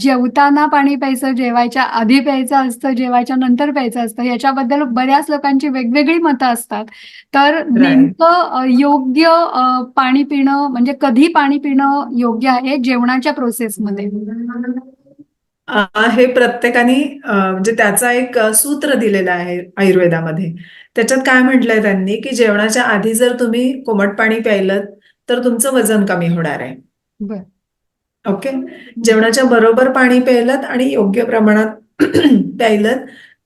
जेवताना पाणी प्यायचं, जेवायच्या आधी प्यायचं असतं, जेवायच्या नंतर प्यायचं असतं. याच्याबद्दल बऱ्याच लोकांची वेगवेगळी मतं असतात. तर नेमकं योग्य पाणी पिणं म्हणजे कधी पाणी पिणं योग्य आहे जेवणाच्या प्रोसेसमध्ये? हे प्रत्येकाने म्हणजे त्याचा एक सूत्र दिलेलं आहे आयुर्वेदामध्ये. त्याच्यात काय म्हटलंय त्यांनी, की जेवणाच्या आधी जर तुम्ही कोमट पाणी प्यायलत, तर तुमचं वजन कमी होणार आहे. ओके. जेवणाच्या बरोबर पाणी प्यायलत आणि योग्य प्रमाणात प्यायलत,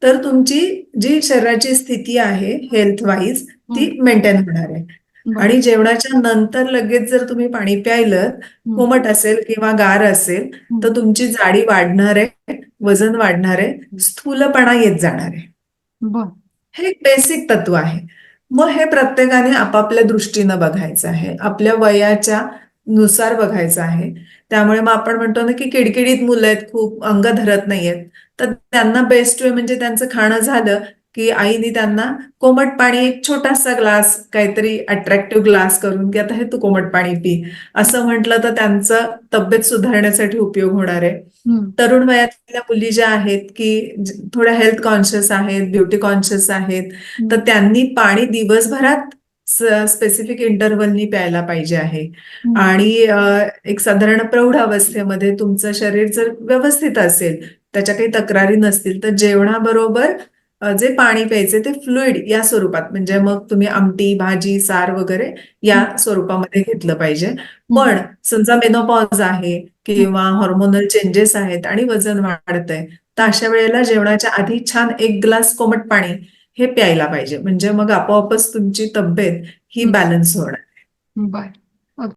तर तुमची जी शरीराची स्थिती आहे हेल्थ वाईज ती. मेंटेन होणार आहे. आणि जेवणाच्या नंतर लगेच जर तुम्ही पाणी प्यायलत, हं. कोमट असेल किंवा गार असेल, तर. तुमची जाडी वाढणार आहे, वजन वाढणार आहे, स्थूलपणा येत जाणार आहे. हे एक बेसिक तत्व आहे. मग हे प्रत्येकाने आपापल्या दृष्टीनं बघायचं आहे. आपल्या वयाच्या नुसार बघायचं आहे. त्यामुळे मग आपण म्हणतो ना, की किडकिडीत मुलं आहेत खूप, अंग धरत नाहीयेत. तर त्यांना बेस्ट वे म्हणजे त्यांचं खाणं झालं, की आईने त्यांना कोमट पाणी एक छोटासा ग्लास काहीतरी अट्रॅक्टिव्ह ग्लास करून, की आता हे तू कोमट पाणी पी. असं म्हटलं तर त्यांचं तब्येत सुधारण्यासाठी उपयोग होणार आहे. तरुण वयातल्या मुली ज्या आहेत, की थोड्या हेल्थ कॉन्शियस आहेत, ब्युटी कॉन्शियस आहेत, तर. त्यांनी पाणी दिवसभरात स्पेसिफिक इंटरव्हलनी प्यायला पाहिजे आहे. आणि एक साधारण प्रौढावस्थेमध्ये तुमचं शरीर जर व्यवस्थित असेल, त्याच्या काही तक्रारी नसतील, तर जेवणाबरोबर जे पाणी प्यायचे ते फ्लुइड या स्वरूपात म्हणजे मग तुम्ही आमटी, भाजी, सार वगैरे या. स्वरूपामध्ये घेतलं पाहिजे. पण समजा मेनोपॉज आहे. किंवा हार्मोनल चेंजेस आहेत आणि वजन वाढतंय, तर हं. अशा वेळेला जेवणाच्या आधी छान 1 ग्लास कोमट पाणी हे प्यायला पाहिजे. म्हणजे मग आपोआपच तुमची तब्येत ही. बॅलन्स होणार आहे. बरं.